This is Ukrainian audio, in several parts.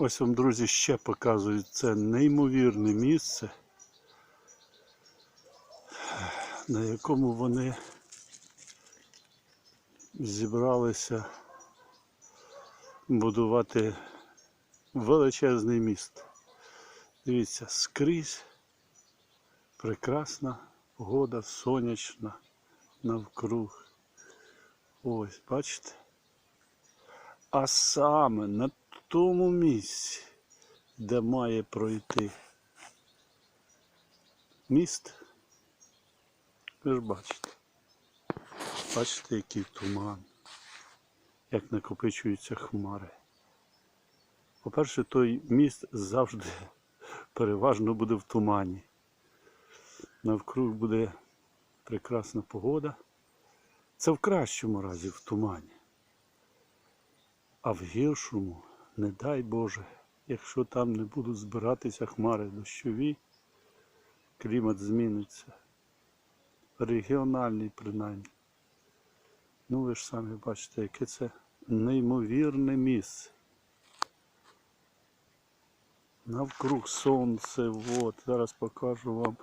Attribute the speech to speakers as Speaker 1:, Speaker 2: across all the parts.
Speaker 1: Ось вам, друзі, ще показують це неймовірне місце, на якому вони зібралися будувати величезний міст. Дивіться, скрізь прекрасна погода, сонячна навкруг. Ось, бачите? А саме на тому місці, де має пройти міст, ви ж бачите. Бачите, який туман, як накопичуються хмари. По-перше, той міст завжди переважно буде в тумані. Навкруг буде прекрасна погода. Це в кращому разі в тумані. А в гіршому, не дай Боже, якщо там не будуть збиратися хмари дощові, клімат зміниться. Регіональний принаймні. Ну ви ж самі бачите, яке це неймовірне місце. Навкруг сонце, от, зараз покажу вам.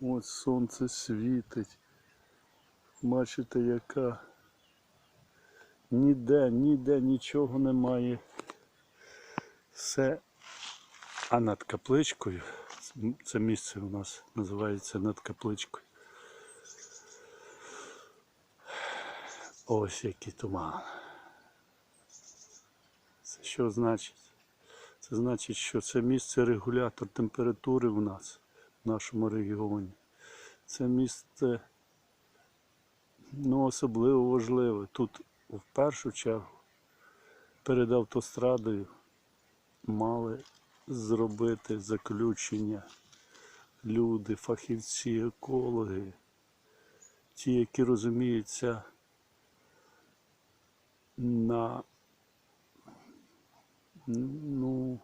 Speaker 1: Ось сонце світить. Бачите, яка ніде, ніде нічого немає. Все. А над капличкою, це місце у нас називається над капличкою. Ось який туман. Це що значить? Це значить, що це місце регулятор температури в нас, в нашому регіоні. Це місце ну, особливо важливе. Тут в першу чергу перед автострадою мали зробити заключення люди, фахівці, екологи, ті, які розуміються на, ну,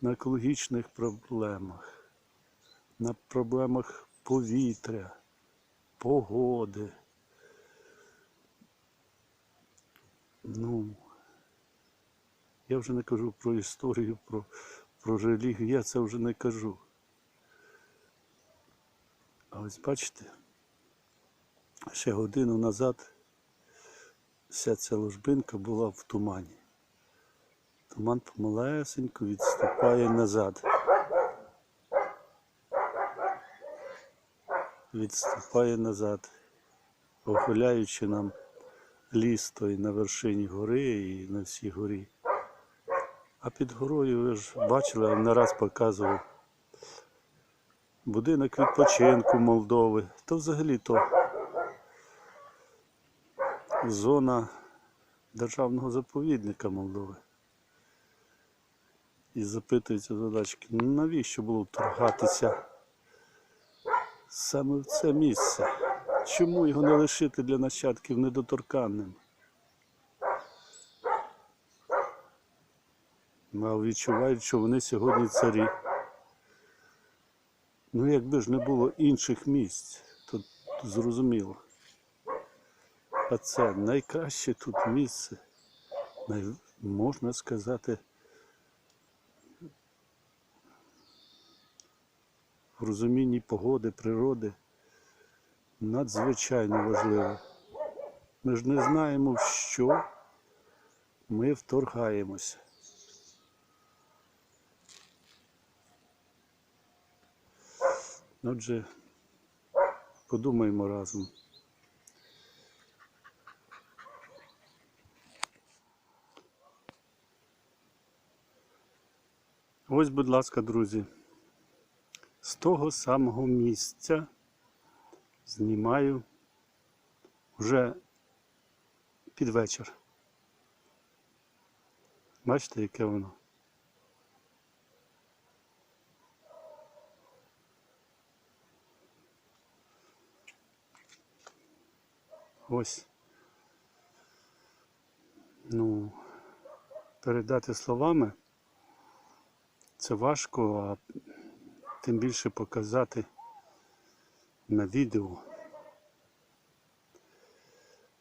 Speaker 1: на екологічних проблемах, на проблемах повітря, погоди. Ну, я вже не кажу про історію, про, про релігію, я це вже не кажу. А ось бачите, ще годину назад вся ця ложбинка була в тумані. Туман помалесенько відступає назад. Відступає назад, оголяючи нам ліс той на вершині гори і на всій горі. А під горою ви ж бачили, я не раз показував будинок відпочинку Молдови. То взагалі то зона державного заповідника Молдови. І запитується задачки, ну навіщо було вторгатися саме в це місце? Чому його не лишити для нащадків недоторканним? А відчувають, що вони сьогодні царі. Ну, якби ж не було інших місць, то зрозуміло. А це найкраще тут місце, можна сказати, в розумінні погоди, природи надзвичайно важливе. Ми ж не знаємо, в що ми вторгаємося. Отже, подумаємо разом. Ось, будь ласка, друзі, з того самого місця знімаю вже під вечір. Бачите, яке воно? Ось. Ну, передати словами це важко, а тим більше показати на відео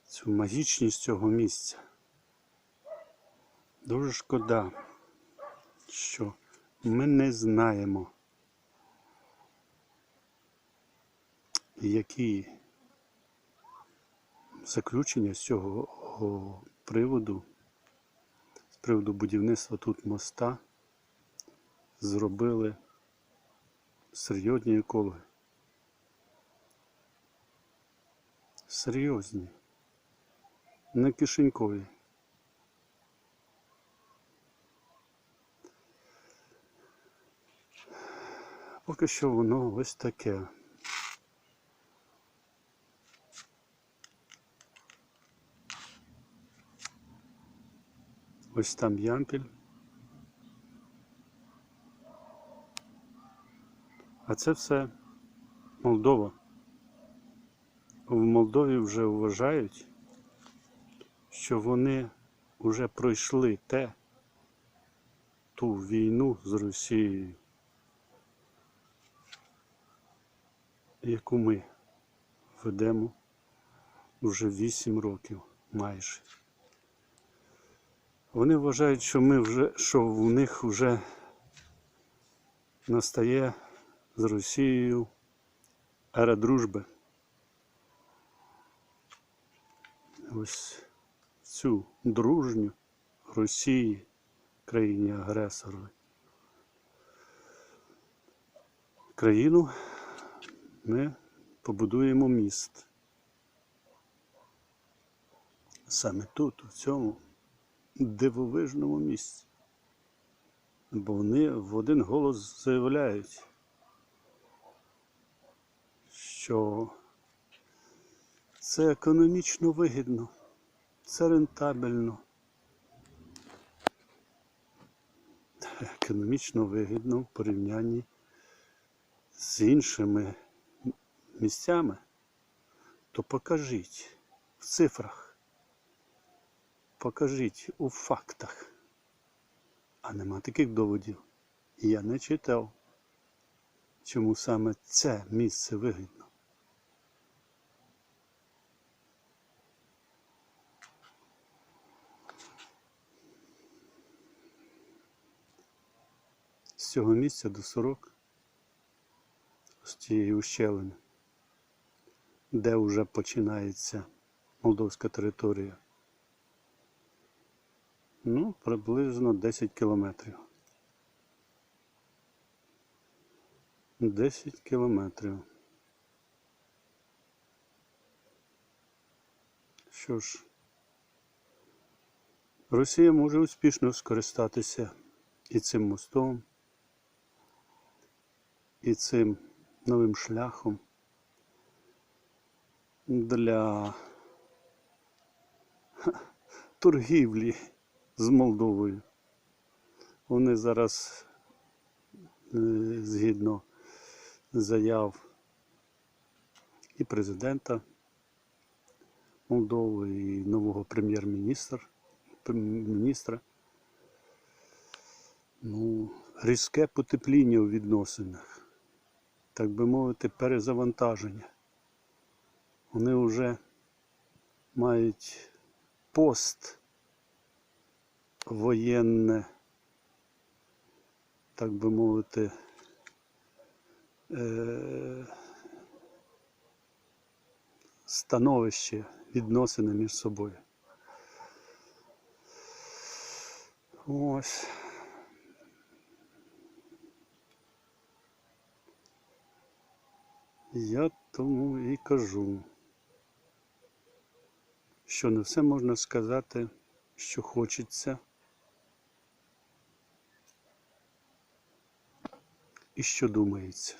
Speaker 1: цю магічність цього місця. Дуже шкода, що ми не знаємо, які заключення з цього приводу, з приводу будівництва тут моста, зробили серйозні екологи. Серйозні. Не кишенькові. Поки що воно ось таке. Ось там ямпіль. А це все Молдова. В Молдові вже вважають, що вони вже пройшли те, ту війну з Росією, яку ми ведемо вже 8 років майже. Вони вважають, що ми вже, що в них вже настає з Росією ера дружби. Ось цю дружню Росії, країні агресорові. Країну ми побудуємо міст. Саме тут, у цьому дивовижному місці. Бо вони в один голос заявляють, що це економічно вигідно, це рентабельно. Економічно вигідно в порівнянні з іншими місцями, то покажіть в цифрах, покажіть у фактах. А нема таких доводів. Я не читав, чому саме це місце вигідно. З цього місця до 40 з цієї ущелини, де вже починається молдовська територія. Ну, приблизно 10 кілометрів. 10 кілометрів. Що ж, Росія може успішно скористатися і цим мостом, і цим новим шляхом для торгівлі з Молдовою. Вони зараз, е, згідно заяв і президента Молдови, і нового прем'єр-міністра, міністра, ну, різке потепління у відносинах, так би мовити, перезавантаження. Вони вже мають пост воєнне, так би мовити, е- становище, відносини між собою. Ось. Я тому і кажу, що не все можна сказати, що хочеться. І що думається.